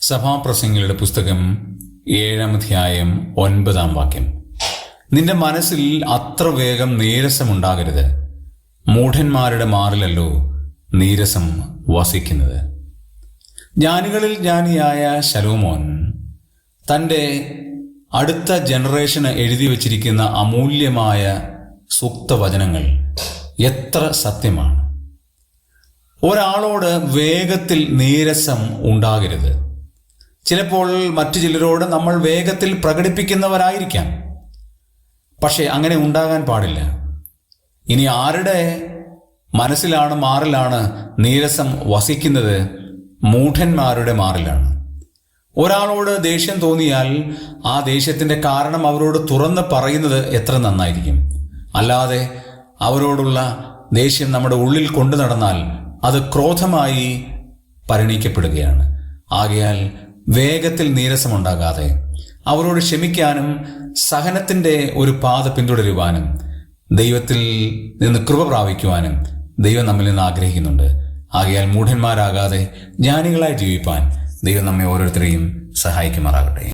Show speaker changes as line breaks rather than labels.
സഭാപ്രസംഗികളുടെ പുസ്തകം ഏഴാം അധ്യായം ഒൻപതാം വാക്യം. നിന്റെ മനസ്സിൽ അത്ര വേഗം നീരസമുണ്ടാകരുത്. മൂഢന്മാരുടെ മാറിലല്ലോ നീരസം വസിക്കുന്നത്. ജ്ഞാനികളിൽ ജ്ഞാനിയായ ശലോമോൻ തന്റെ അടുത്ത ജനറേഷന് എഴുതി വച്ചിരിക്കുന്ന അമൂല്യമായ സൂക്തവചനങ്ങൾ എത്ര സത്യമാണ്. ഒരാളോട് വേഗത്തിൽ നീരസം ഉണ്ടാകരുത്. ചിലപ്പോൾ മറ്റു ചിലരോട് നമ്മൾ വേഗത്തിൽ പ്രകടിപ്പിക്കുന്നവരായിരിക്കാം. പക്ഷേ അങ്ങനെ ഉണ്ടാകാൻ പാടില്ല. ഇനി ആരുടെ മനസ്സിലാണ് മാറിലാണ് നീരസം വസിക്കുന്നത്? മൂഢന്മാരുടെ മാറിലാണ്. ഒരാളോട് ദേഷ്യം തോന്നിയാൽ ആ ദേഷ്യത്തിന്റെ കാരണം അവരോട് തുറന്ന് പറയുന്നത് എത്ര നന്നായിരിക്കും. അല്ലാതെ അവരോടുള്ള ദേഷ്യം നമ്മുടെ ഉള്ളിൽ കൊണ്ടു നടന്നാൽ അത് ക്രോധമായി പരിണിക്കപ്പെടുകയാണ് ആകയാൽ വേഗത്തിൽ നീരസമുണ്ടാകാതെ അവരോട് ക്ഷമിക്കാനും സഹനത്തിന്റെ ഒരു പാത പിന്തുടരുവാനും ദൈവത്തിൽ നിന്ന് കൃപ പ്രാപിക്കുവാനും ദൈവം നമ്മിൽ നിന്ന് ആഗ്രഹിക്കുന്നുണ്ട്. ആകയാൽ മൂഢന്മാരാകാതെ ജ്ഞാനികളായി ജീവിപ്പാൻ ദൈവം നമ്മെ ഓരോരുത്തരെയും സഹായിക്കുമാറാകട്ടെ.